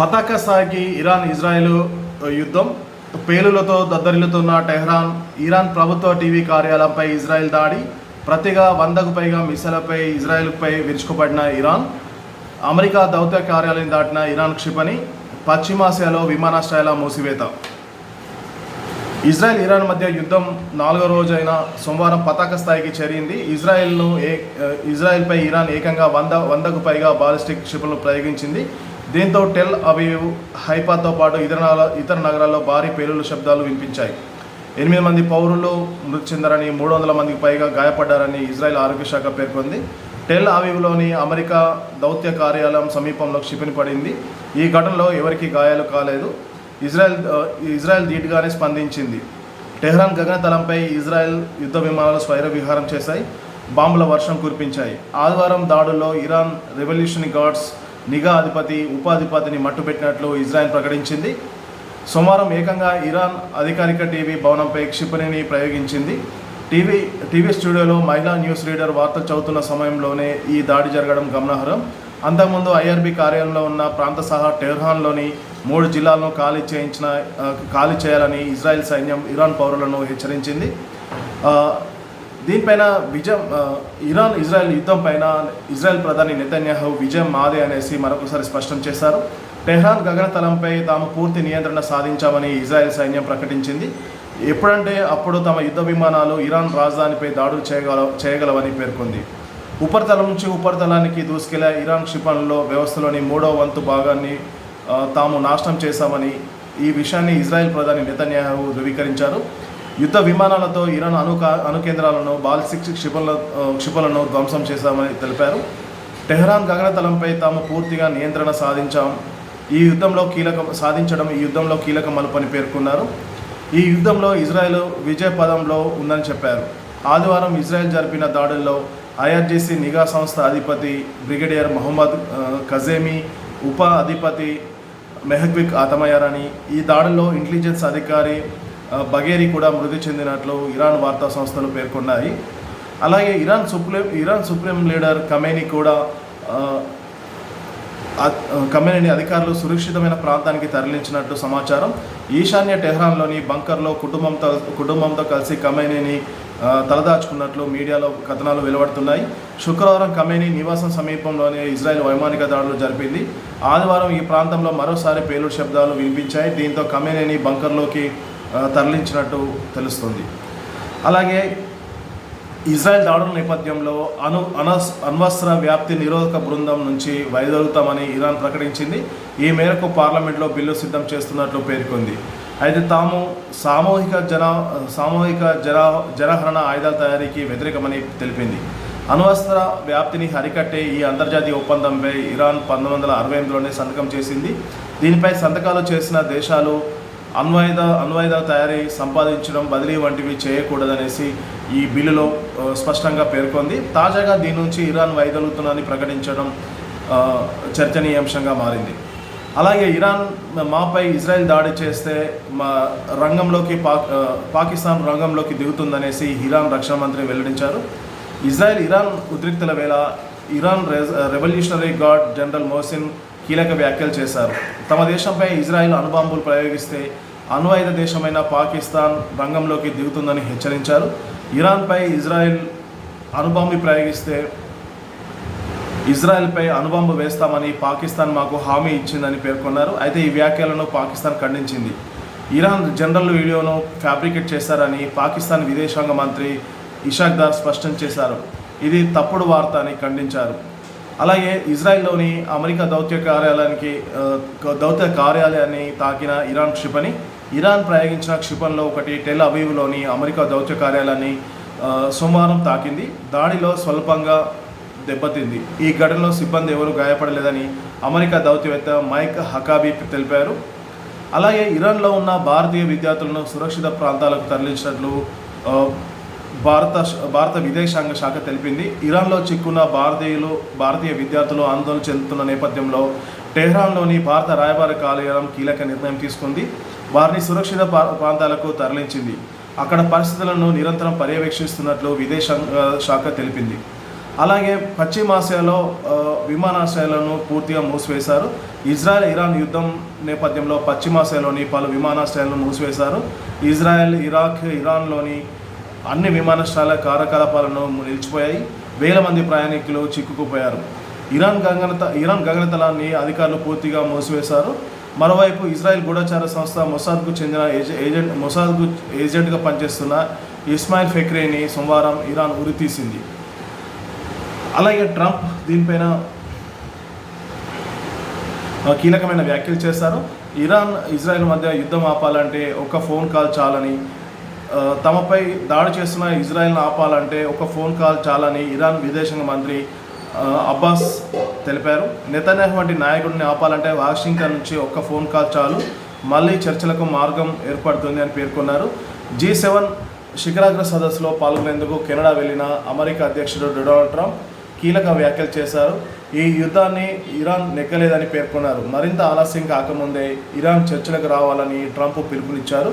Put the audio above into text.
పతాక స్థాయికి Iran Israel యుద్ధం పేలులతో దద్దరిల్లుతున్న టెహ్రాన్ ఇరాన్ ప్రభుత్వ టీవీ కార్యాలయంపై ఇజ్రాయెల్ దాడి ప్రతిగా వందకు పైగా మిసైళ్ళపై ఇజ్రాయెల్పై విరుచుకుపడిన ఇరాన్ అమెరికా దౌత్య కార్యాలయం దాటిన ఇరాన్ క్షిపణి పశ్చిమాసియాలో విమానాశ్రయాల మూసివేత. ఇజ్రాయెల్ ఇరాన్ మధ్య యుద్ధం నాలుగో రోజైన సోమవారం పతాక స్థాయికి చేరింది. ఇజ్రాయెల్ను ఏ ఇజ్రాయెల్పై ఇరాన్ ఏకంగా వంద వందకు పైగా బాలిస్టిక్ క్షిపణులు ప్రయోగించింది. దీంతో టెల్ అవీవ్ హైపాతో పాటు ఇతర ఇతర నగరాల్లో భారీ పేలుళ్ళ శబ్దాలు వినిపించాయి. ఎనిమిది మంది పౌరులు మృతి చెందారని మూడు వందల మందికి పైగా గాయపడ్డారని ఇజ్రాయెల్ ఆరోగ్య శాఖ పేర్కొంది. టెల్ అవీవ్లోని అమెరికా దౌత్య కార్యాలయం సమీపంలో క్షిపణి పడింది. ఈ ఘటనలో ఎవరికీ గాయాలు కాలేదు. ఇజ్రాయెల్ ఇజ్రాయెల్ ధీటుగానే స్పందించింది. టెహ్రాన్ గగనతలంపై ఇజ్రాయెల్ యుద్ధ విమానాలు స్వైర విహారం చేశాయి. బాంబుల వర్షం కురిపించాయి. ఆదివారం దాడుల్లో ఇరాన్ రెవల్యూషన్ గార్డ్స్ నిఘా అధిపతి ఉపాధిపతిని మట్టుపెట్టినట్లు ఇజ్రాయెల్ ప్రకటించింది. సోమవారం ఏకంగా ఇరాన్ అధికారిక టీవీ భవనంపై క్షిపణిని ప్రయోగించింది. టీవీ టీవీ స్టూడియోలో మహిళా న్యూస్ రీడర్ వార్తలు చదువుతున్న సమయంలోనే ఈ దాడి జరగడం గమనార్హం. అంతకుముందు ఐఆర్బీ కార్యాలయంలో ఉన్న ప్రాంత సహా టెహ్రాన్లోని మూడు జిల్లాలను ఖాళీ చేయించిన ఖాళీ చేయాలని ఇజ్రాయెల్ సైన్యం ఇరాన్ పౌరులను హెచ్చరించింది. దీనిపైన విజయం ఇరాన్ ఇజ్రాయెల్ యుద్ధం పైన ఇజ్రాయెల్ ప్రధాని నెతన్యాహు విజయం మాదే అనేసి మరొకసారి స్పష్టం చేశారు. టెహ్రాన్ గగనతలంపై తాము పూర్తి నియంత్రణ సాధించామని ఇజ్రాయెల్ సైన్యం ప్రకటించింది. ఎప్పుడంటే అప్పుడు తమ యుద్ధ విమానాలు ఇరాన్ రాజధానిపై దాడులు చేయగల చేయగలవని పేర్కొంది. ఉపరితలం నుంచి ఉపరితలానికి దూసుకెళ్ళే ఇరాన్ క్షిపణుల్లో వ్యవస్థలోని మూడో వంతు భాగాన్ని తాము నాశనం చేశామని ఈ విషయాన్ని ఇజ్రాయెల్ ప్రధాని నెతన్యాహు ధృవీకరించారు. యుద్ధ విమానాలతో ఇరాన్ అణు అణుకేంద్రాలను అణు బాలిస్టిక్ క్షిపణుల క్షిపణులను ధ్వంసం చేశామని తెలిపారు. టెహ్రాన్ గగనతలంపై తాము పూర్తిగా నియంత్రణ సాధించాం. ఈ యుద్ధంలో కీలక సాధించడం ఈ యుద్ధంలో కీలక మలుపని పేర్కొన్నారు. ఈ యుద్ధంలో ఇజ్రాయెల్ విజయ పదంలో ఉందని చెప్పారు. ఆదివారం ఇజ్రాయెల్ జరిపిన దాడుల్లో ఐఆర్జీసీ నిఘా సంస్థ అధిపతి బ్రిగేడియర్ మహమ్మద్ కజేమి ఉప అధిపతి మెహక్విక్ ఆతమయ్యారని ఈ దాడుల్లో ఇంటెలిజెన్స్ అధికారి బగేరి కూడా మృతి చెందినట్లు ఇరాన్ వార్తా సంస్థలు పేర్కొన్నాయి. అలాగే Iran supreme Iran supreme leader Khamenei కూడా ఆ, కమ్యూనిటీ అధికారులు సురక్షితమైన ప్రాంతానికి తరలించినట్టు సమాచారం. ఈశాన్య టెహ్రాన్లోని బంకర్లో కుటుంబంతో కుటుంబంతో కలిసి కమేనీని తలదాచుకున్నట్లు మీడియాలో కథనాలు వెలువడుతున్నాయి. శుక్రవారం కమేనీ నివాసం సమీపంలోనే ఇజ్రాయెల్ వైమానిక దాడులు జరిపింది. ఆదివారం ఈ ప్రాంతంలో మరోసారి పేలుడు శబ్దాలు వినిపించాయి. దీంతో కమేనీని బంకర్లోకి తరలించినట్టు తెలుస్తుంది. అలాగే ఇజ్రాయెల్ దాడుల నేపథ్యంలో అను అనస్ అణ్వస్త్ర వ్యాప్తి నిరోధక బృందం నుంచి వైదొలుగుతామని ఇరాన్ ప్రకటించింది. ఈ మేరకు పార్లమెంట్లో బిల్లు సిద్ధం చేస్తున్నట్లు పేర్కొంది. అయితే తాము సామూహిక జన సామూహిక జన జనహరణ ఆయుధాల తయారీకి వ్యతిరేకమని తెలిపింది. అణ్వస్త్ర వ్యాప్తిని హరికట్టే ఈ అంతర్జాతీయ ఒప్పందంపై ఇరాన్ పంతొమ్మిది వందల అరవై ఎనిమిదిలోనే సంతకం చేసింది. దీనిపై సంతకాలు చేసిన దేశాలు అణ్వాయుధ అణ్వాయుధాల తయారీ సంపాదించడం బదిలీ వంటివి చేయకూడదనేసి ఈ బిల్లులో స్పష్టంగా పేర్కొంది. తాజాగా దీని నుంచి ఇరాన్ వైదొలుగుతుందని ప్రకటించడం చర్చనీయాంశంగా మారింది. అలాగే ఇరాన్ మాపై ఇజ్రాయెల్ దాడి చేస్తే మా రంగంలోకి పాక్ పాకిస్తాన్ రంగంలోకి దిగుతుందనేసి ఇరాన్ రక్షణ మంత్రి వెల్లడించారు. ఇజ్రాయెల్ ఇరాన్ ఉద్రిక్తల వేళ Iran revolutionary guard general Mohsen కీలక వ్యాఖ్యలు చేశారు. తమ దేశంపై ఇజ్రాయెల్ అణుబాంబులు ప్రయోగిస్తే అణ్వాయుధ దేశమైన పాకిస్తాన్ రంగంలోకి దిగుతుందని హెచ్చరించారు. ఇరాన్పై ఇజ్రాయెల్ అణుబాంబు ప్రయోగిస్తే ఇజ్రాయెల్పై అణుబాంబు వేస్తామని పాకిస్తాన్ మాకు హామీ ఇచ్చిందని పేర్కొన్నారు. అయితే ఈ వ్యాఖ్యలను పాకిస్తాన్ ఖండించింది. ఇరాన్ జనరల్ వీడియోను ఫ్యాబ్రికేట్ చేశారని పాకిస్తాన్ విదేశాంగ మంత్రి ఇషాక్ దార్ స్పష్టం చేశారు. ఇది తప్పుడు వార్త అని ఖండించారు. అలాగే ఇజ్రాయెల్లోని అమెరికా దౌత్య కార్యాలయానికి దౌత్య కార్యాలయాన్ని తాకిన ఇరాన్ క్షిపణి ఇరాన్ ప్రయోగించిన క్షిపణిలో ఒకటి టెల్ అవీవ్లోని అమెరికా దౌత్య కార్యాలయాన్ని సోమవారం తాకింది. దాడిలో స్వల్పంగా దెబ్బతింది. ఈ ఘటనలో సిబ్బంది ఎవరు గాయపడలేదని అమెరికా దౌత్యవేత్త మైక్ హకాబీ తెలిపారు. అలాగే ఇరాన్లో ఉన్న భారతీయ విద్యార్థులను సురక్షిత ప్రాంతాలకు తరలించినట్లు భారత భారత విదేశాంగ శాఖ తెలిపింది. ఇరాన్లో చిక్కున్న భారతీయులు భారతీయ విద్యార్థులు ఆందోళన చెందుతున్న నేపథ్యంలో టెహ్రాన్లోని భారత రాయబార కార్యాలయం కీలక నిర్ణయం తీసుకుంది. వారిని సురక్షిత ప్రాంతాలకు తరలించింది. అక్కడ పరిస్థితులను నిరంతరం పర్యవేక్షిస్తున్నట్లు విదేశాంగ శాఖ తెలిపింది. అలాగే పశ్చిమాసియాలో విమానాశ్రయాలను పూర్తిగా మూసివేశారు. ఇజ్రాయెల్ ఇరాన్ యుద్ధం నేపథ్యంలో పశ్చిమాసియాలోని పలు విమానాశ్రయాలను మూసివేశారు. ఇజ్రాయెల్ ఇరాక్ ఇరాన్లోని అన్ని విమానాశ్రయాల కార్యకలాపాలను నిలిచిపోయాయి. వేల మంది ప్రయాణికులు చిక్కుకుపోయారు. ఇరాన్ గగనత ఇరాన్ గగనతలాన్ని అధికారులు పూర్తిగా మూసివేశారు. మరోవైపు ఇజ్రాయెల్ గూఢచార సంస్థ మొసాద్కు చెందిన ఏజె- ఏజెంట్ మొసాద్కు ఏజెంట్గా పనిచేస్తున్న ఇస్మాయిల్ ఫెక్రేని సోమవారం ఇరాన్ ఉరితీసింది. అలాగే ట్రంప్ దీనిపైన కీలకమైన వ్యాఖ్యలు చేశారు. ఇరాన్ ఇజ్రాయెల్ మధ్య యుద్ధం ఆపాలంటే ఒక ఫోన్ కాల్ చాలని తమపై దాడి చేస్తున్న ఇజ్రాయెల్ను ఆపాలంటే ఒక ఫోన్ కాల్ చాలని ఇరాన్ విదేశాంగ మంత్రి అబ్బాస్ తెలిపారు. నెతన్యాహు వంటి నాయకుడిని ఆపాలంటే వాషింగ్టన్ నుంచి ఒక్క ఫోన్ కాల్ చాలు. మళ్ళీ చర్చలకు మార్గం ఏర్పడుతుంది అని పేర్కొన్నారు. జీ సెవెన్ శిఖరాగ్ర సదస్సులో పాల్గొనేందుకు కెనడా వెళ్ళిన అమెరికా అధ్యక్షుడు డొనాల్డ్ ట్రంప్ కీలక వ్యాఖ్యలు చేశారు. ఈ యుద్ధాన్ని ఇరాన్ నెగ్గలేదని పేర్కొన్నారు. మరింత ఆలస్యం కాకముందే ఇరాన్ చర్చలకు రావాలని ట్రంప్ పిలుపునిచ్చారు.